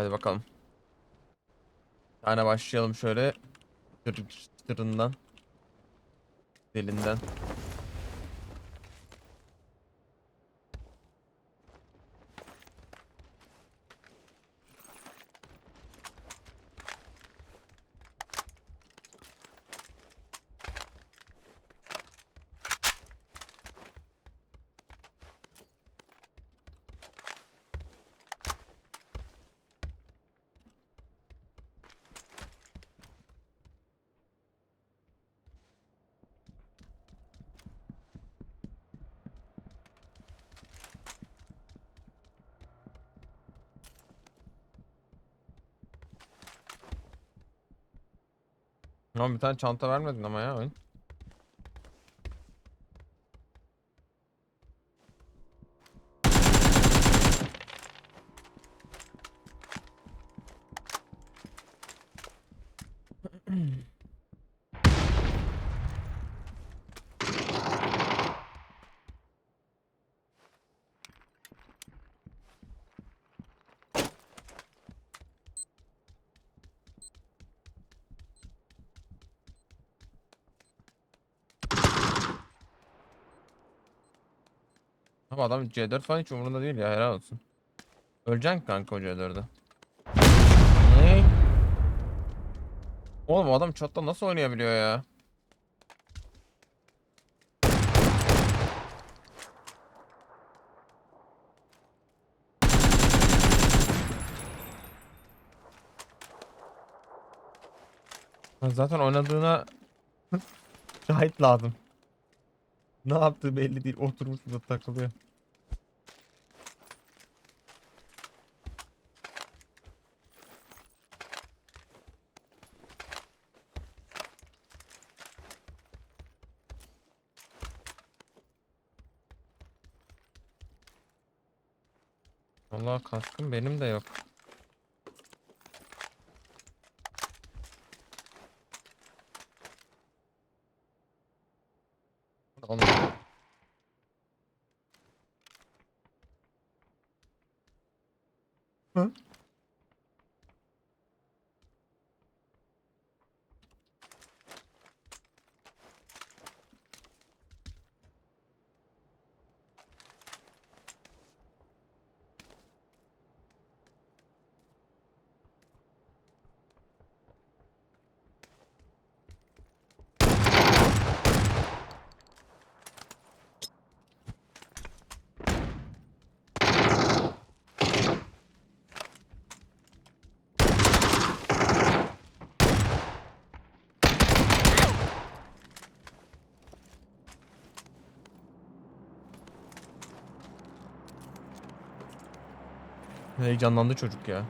Hadi bakalım. Bir tane başlayalım şöyle. Çıtır çıtırından. Delinden. Ama bir tane çanta vermedin ama ya oyun. Ama adam C4 falan hiç umurunda değil ya helal olsun. Öleceksin kanka o C4'e. Ne? Oğlum adam chatta nasıl oynayabiliyor ya? Zaten oynadığına şahit lazım. Ne yaptığı belli değil. Oturmuş burada takılıyor. Vallahi kaskım benim de yok. Oğlum. Hı? Heyecanlandı çocuk ya.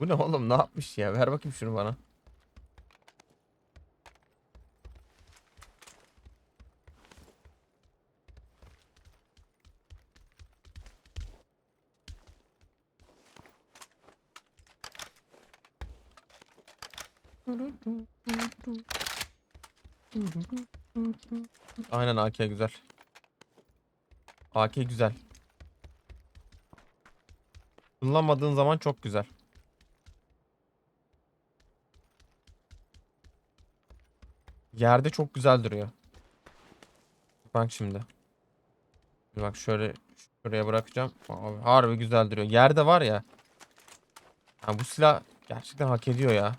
Bu ne yapmış ya? Ver bakayım şunu bana. Aynen AK güzel. AK güzel. Kullanmadığın zaman çok güzel. Yerde çok güzel duruyor. Bak şimdi. Bak şöyle şuraya bırakacağım. Abi, harbi güzel duruyor. Yerde var ya. Ha, bu silah gerçekten hak ediyor ya.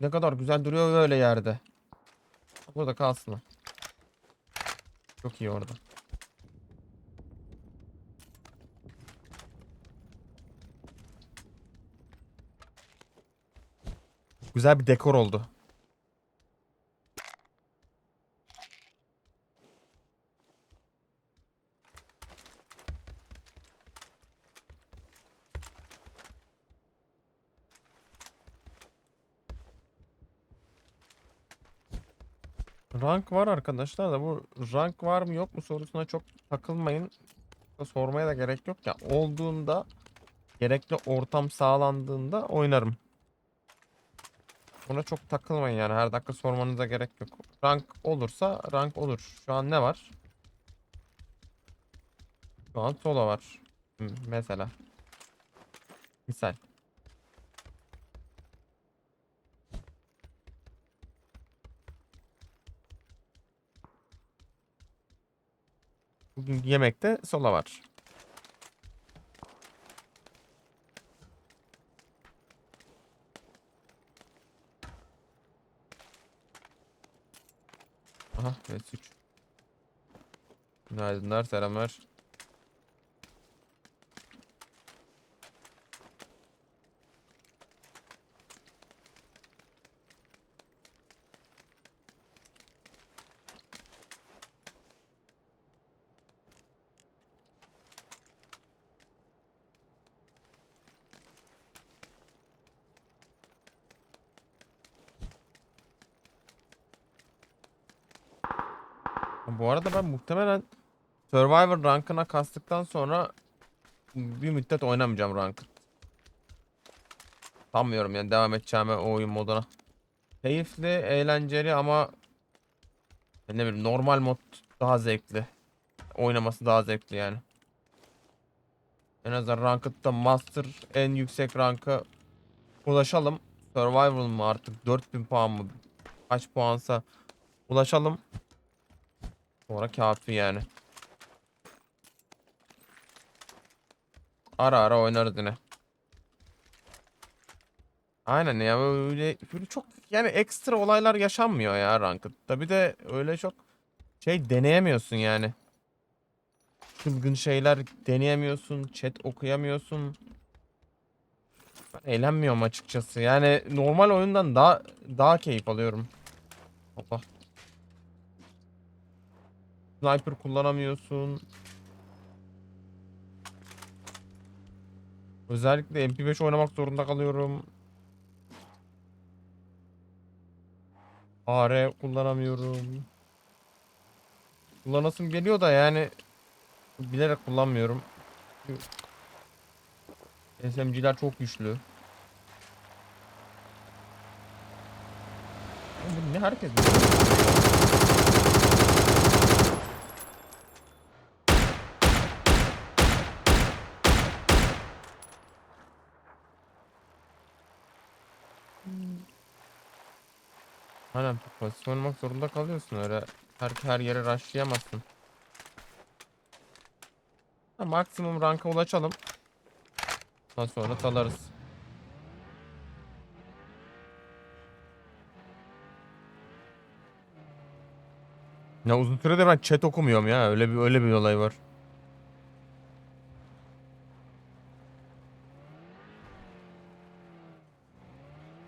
Ne kadar güzel duruyor böyle yerde. Burada kalsın. Çok iyi orada. Güzel bir dekor oldu. Rank var arkadaşlar da bu rank var mı yok mu sorusuna çok takılmayın. Sormaya da gerek yok ya. Olduğunda gerekli ortam sağlandığında oynarım. Buna çok takılmayın yani her dakika sormanıza gerek yok. Rank olursa rank olur. Şu an ne var? Şu an solo var. Mesela. Misal. Bugün yemekte sola var. Aha evet 3. Günaydınlar selamlar. Bu arada ben muhtemelen Survivor rankına kastıktan sonra bir müddet oynamayacağım rankı. Sanmıyorum yani devam edeceğime o oyun moduna. Keyifli, eğlenceli ama ne bileyim normal mod daha zevkli. Oynaması daha zevkli yani. En azından Ranked'da Master en yüksek ranka ulaşalım. Survival mı artık 4000 puan mı? Kaç puansa ulaşalım. Sonra kafi yani. Ara ara oynarız yine. Aynen ya böyle, böyle çok yani ekstra olaylar yaşanmıyor ya Ranked'da. Bir de öyle çok şey deneyemiyorsun yani. Çılgın şeyler deneyemiyorsun, chat okuyamıyorsun. Ben eğlenmiyorum açıkçası. Yani normal oyundan daha daha keyif alıyorum. Allah. Sniper kullanamıyorsun. Özellikle MP5 oynamak zorunda kalıyorum. AR kullanamıyorum. Kullanasım geliyor da yani bilerek kullanmıyorum. SMG'ler çok güçlü. Ne herkes? Aynen pasif oynamak zorunda kalıyorsun öyle her, her yere rushlayamazsın. Ha, maksimum ranka ulaşalım. Ondan sonra salarız. Ya uzun süredir ben chat okumuyorum ya öyle bir öyle bir olay var.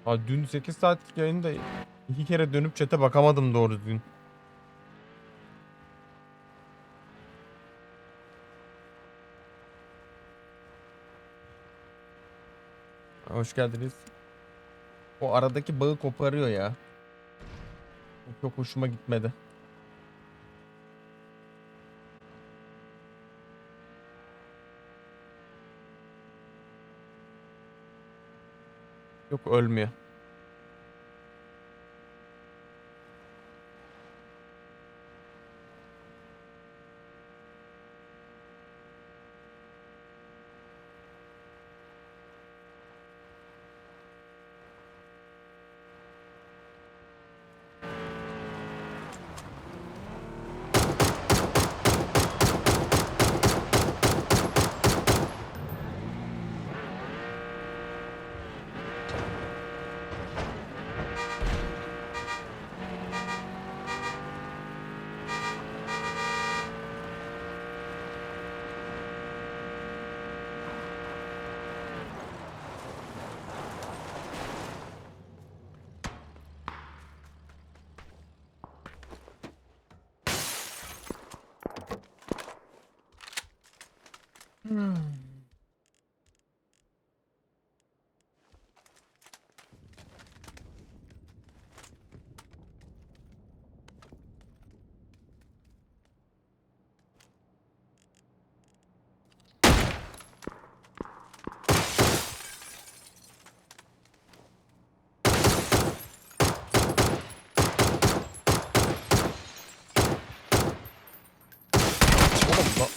Ha, dün 8 saatlik yayında iki kere dönüp chat'e bakamadım doğru düzgün. Hoş geldiniz. O aradaki bağı koparıyor ya. Çok hoşuma gitmedi. Yok ölmüyor.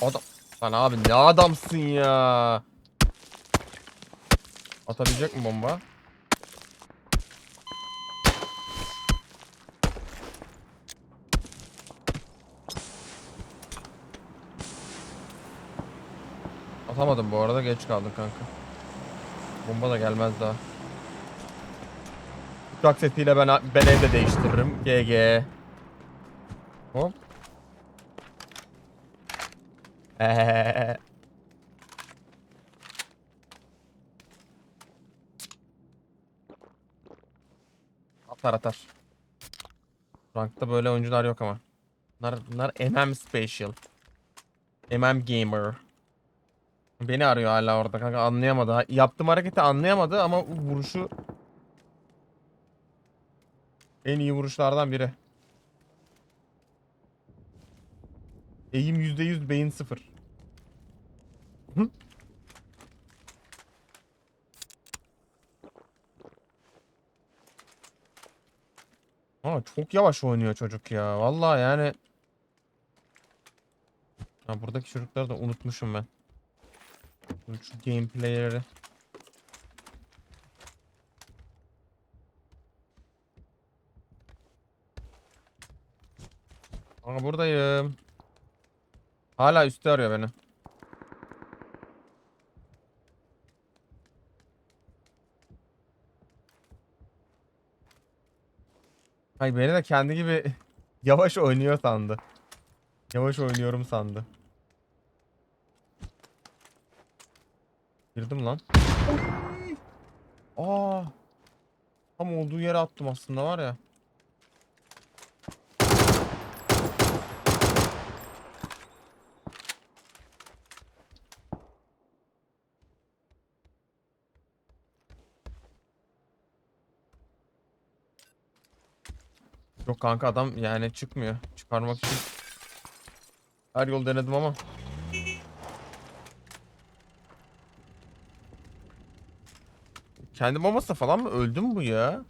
Adam. Lan abi ne adamsın ya. Atabilecek mi bomba? Atamadım bu arada geç kaldın kanka. Bomba da gelmez daha. Uçak setiyle ben ben evde değiştiririm. GG. Hop. Atar atar. Rankta böyle oyuncular yok ama. Bunlar, bunlar MM Special. MM Gamer. Beni arıyor hala orada kanka anlayamadı. Yaptığım hareketi anlayamadı ama vuruşu en iyi vuruşlardan biri. Eğim %100 beyin sıfır. Hı? Aa, çok yavaş oynuyor çocuk ya. Vallahi yani. Ha, buradaki çocukları da unutmuşum ben. Şu gameplay'leri. Aa buradayım. Hala üstte arıyor beni. Hay beni de kendi gibi yavaş oynuyor sandı. Yavaş oynuyorum sandı. Girdim lan. Aa. Tam olduğu yere attım aslında var ya. Yok kanka adam yani çıkmıyor. Çıkarmak için her yol denedim ama. Kendi bombasına falan mı öldü mü bu ya?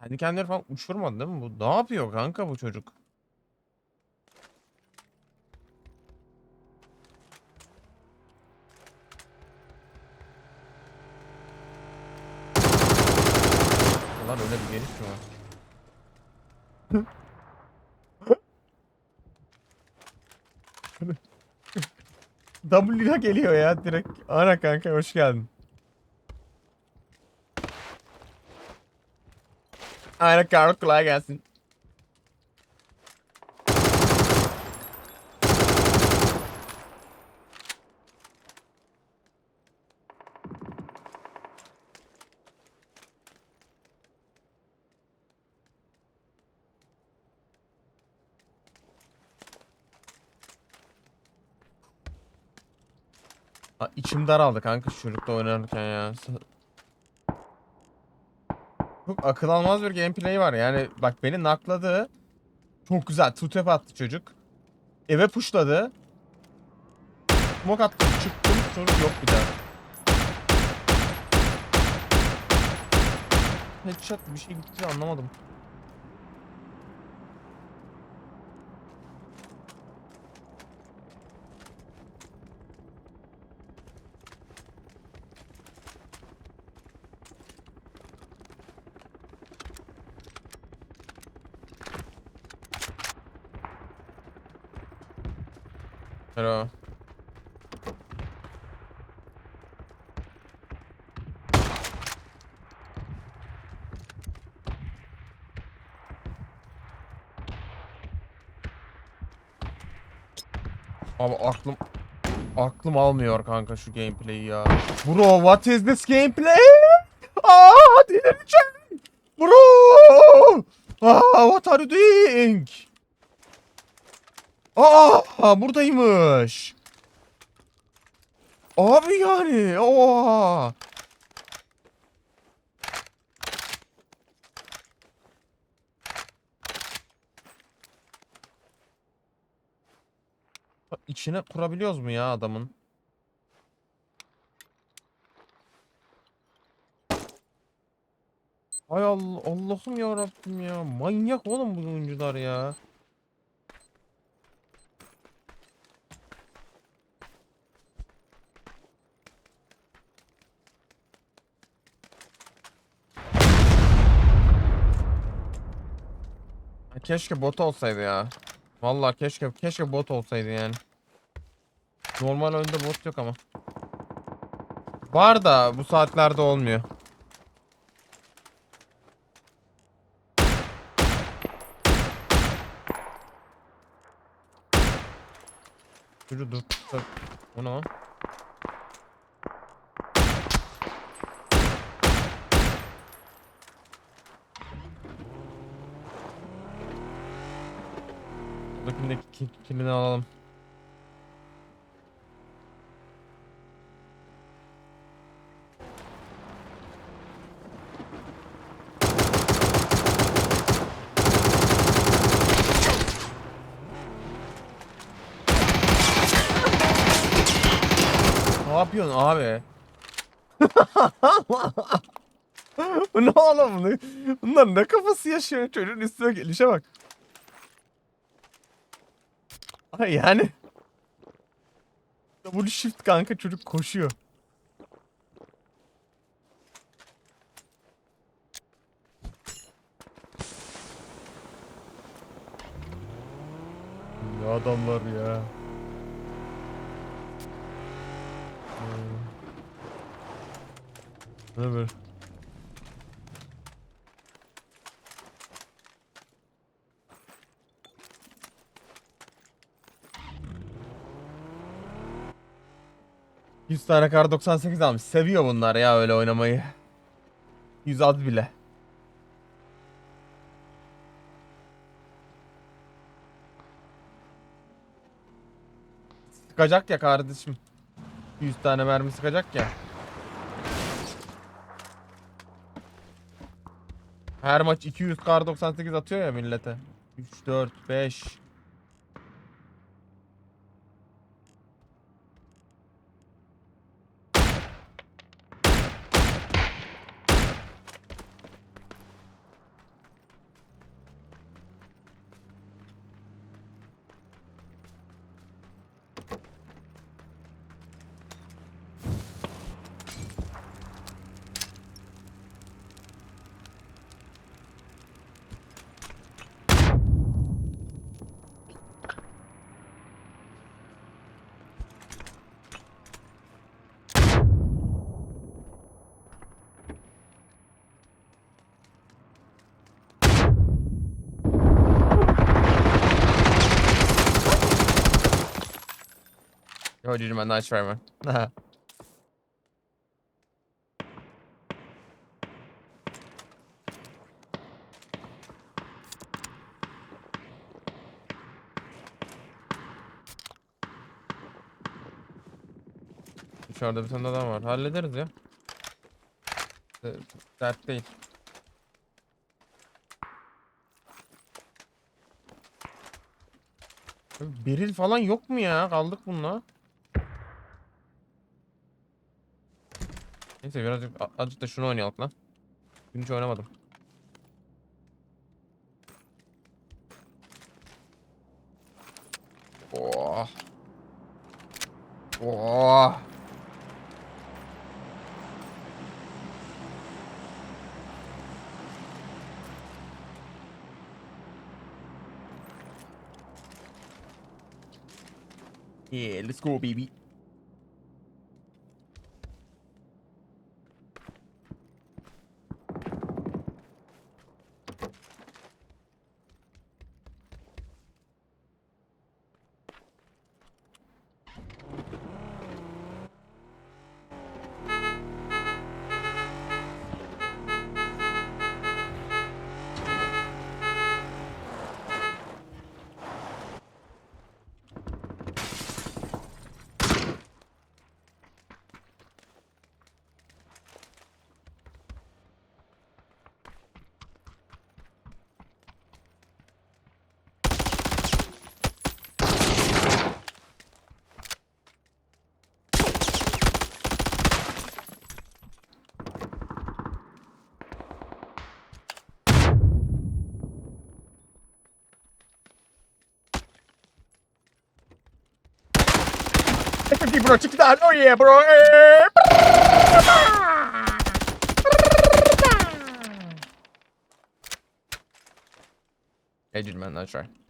Kendi kendine falan uçurmadı değil mi bu? Ne yapıyor kanka bu çocuk? Geliş mi var? W'ya geliyor ya direkt. Ana kanka hoş geldin. Aynen kanka kolay gelsin. İçim daraldı kanka çocukla oynarken ya. Çok akıl almaz bir gameplay var yani bak beni nakladı. Çok güzel two tap attı çocuk. Eve pushladı. Smoke attım çıktım sonra yok bir daha. Headshot bir şey gitti anlamadım. Abi aklım aklım almıyor kanka şu gameplay'i ya. Bro what is this gameplay? Aa delireceğim. Bro! Aa what are you doing? Aa buradaymış. Abi yani. Oha. İçine kurabiliyoruz mu ya adamın? Ay Allah Allah'ım ya Rabbim ya. Manyak oğlum bu oyuncular ya. Keşke bot olsaydı ya. Vallahi keşke keşke bot olsaydı yani. Normal oyunda bot yok ama. Var da bu saatlerde olmuyor. Dur. dur. O ne lan? Buradakini ki, kilini alalım. Ne yapıyorsun abi? Bu ne oğlum? Bunlar ne kafası yaşıyor çocuğun üstüne gelişe bak. Yani. Double shift kanka çocuk koşuyor. Ne adamlar ya. Hmm. Ne böyle? Yüz tane kar 98 almış. Seviyor bunlar ya öyle oynamayı. 100 az bile. Sıkacak ya kardeşim. 100 tane mermi sıkacak ya. Her maç 200 kar 98 atıyor ya millete. 3 4 5 Man, nice try man. Dışarıda bir tane adam var. Hallederiz ya. De- Dert değil. Beril falan yok mu ya? Kaldık bununla. Neyse birazcık azıcık da şunu oynayalım lan. Dün hiç oynamadım. Oh. Oh. Yeah, let's go baby. 50 bro çık lan. Oh yeah bro. Eh. Aged man that's right.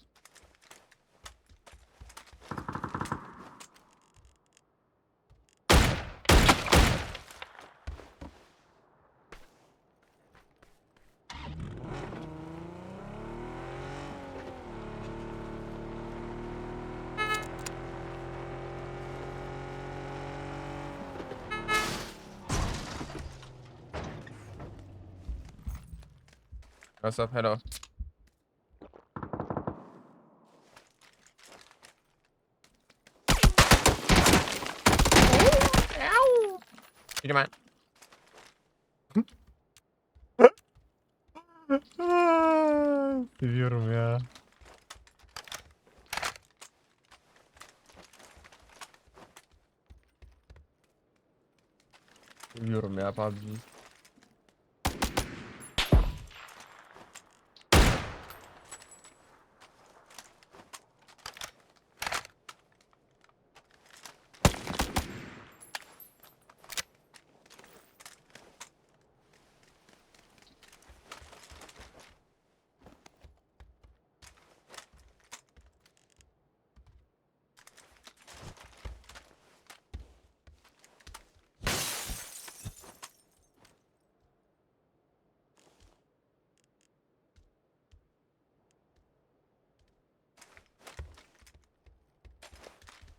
What's up? Hello. Yürü lan. Seviyorum ya. Seviyorum ya PUBG.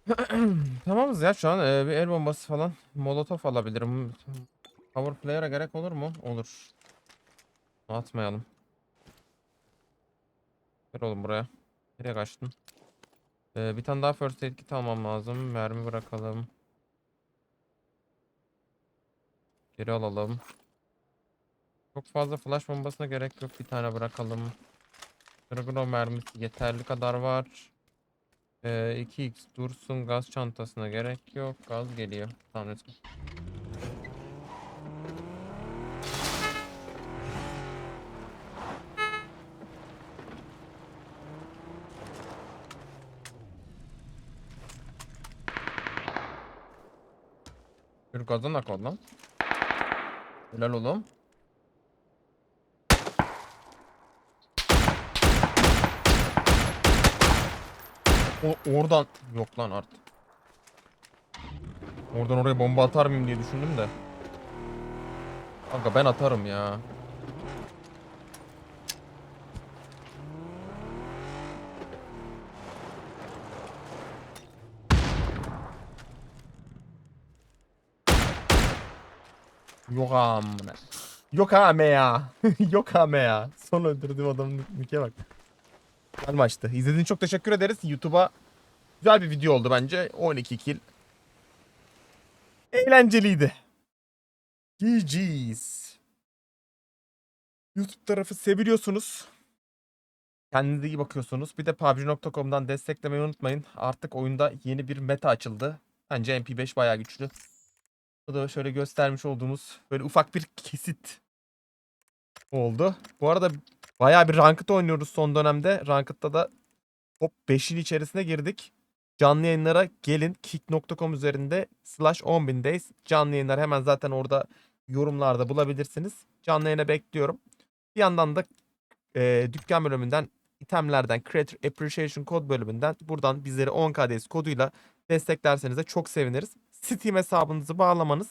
Tamamız ya şu an e, bir el bombası falan molotof alabilirim. Power player'a gerek olur mu? Olur. Atmayalım. Ver oğlum buraya. Nereye kaçtın? Ee, bir tane daha first aid kit almam lazım. Mermi bırakalım. Geri alalım. Çok fazla flash bombasına gerek yok. Bir tane bırakalım. Dragunov mermisi yeterli kadar var. Ee, 2x dursun gaz çantasına gerek yok. Gaz geliyor. Tamam let's go. Bir gazdan ak ol lan. Helal oğlum. O oradan yok lan artık. Oradan oraya bomba atar mıyım diye düşündüm de. Kanka ben atarım ya. Yok amına. Yok ame ya. Yok ame ya. Son öldürdüğüm adamın nike bak. Güzel maçtı. İzlediğiniz çok teşekkür ederiz. YouTube'a güzel bir video oldu bence. 12 kill. Eğlenceliydi. GG's. YouTube tarafı seviliyorsunuz. Kendinize iyi bakıyorsunuz. Bir de PUBG.com'dan desteklemeyi unutmayın. Artık oyunda yeni bir meta açıldı. Bence MP5 bayağı güçlü. Bu da şöyle göstermiş olduğumuz böyle ufak bir kesit oldu. Bu arada bayağı bir Ranked oynuyoruz son dönemde. Ranked'da da top 5'in içerisine girdik. Canlı yayınlara gelin kick.com üzerinde slash 10.000days. Canlı yayınlar hemen zaten orada yorumlarda bulabilirsiniz. Canlı yayına bekliyorum. Bir yandan da e, dükkan bölümünden itemlerden Creator Appreciation kod bölümünden buradan bizleri 10KDS koduyla desteklerseniz de çok seviniriz. Steam hesabınızı bağlamanız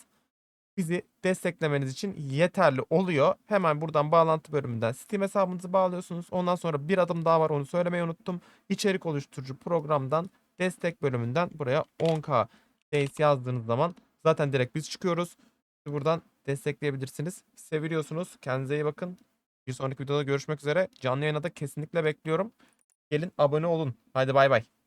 bizi desteklemeniz için yeterli oluyor. Hemen buradan bağlantı bölümünden Steam hesabınızı bağlıyorsunuz. Ondan sonra bir adım daha var onu söylemeyi unuttum. İçerik oluşturucu programdan destek bölümünden buraya 10k days yazdığınız zaman zaten direkt biz çıkıyoruz. Buradan destekleyebilirsiniz. Seviliyorsunuz. Kendinize iyi bakın. Bir sonraki videoda görüşmek üzere. Canlı yayına da kesinlikle bekliyorum. Gelin abone olun. Haydi bay bay.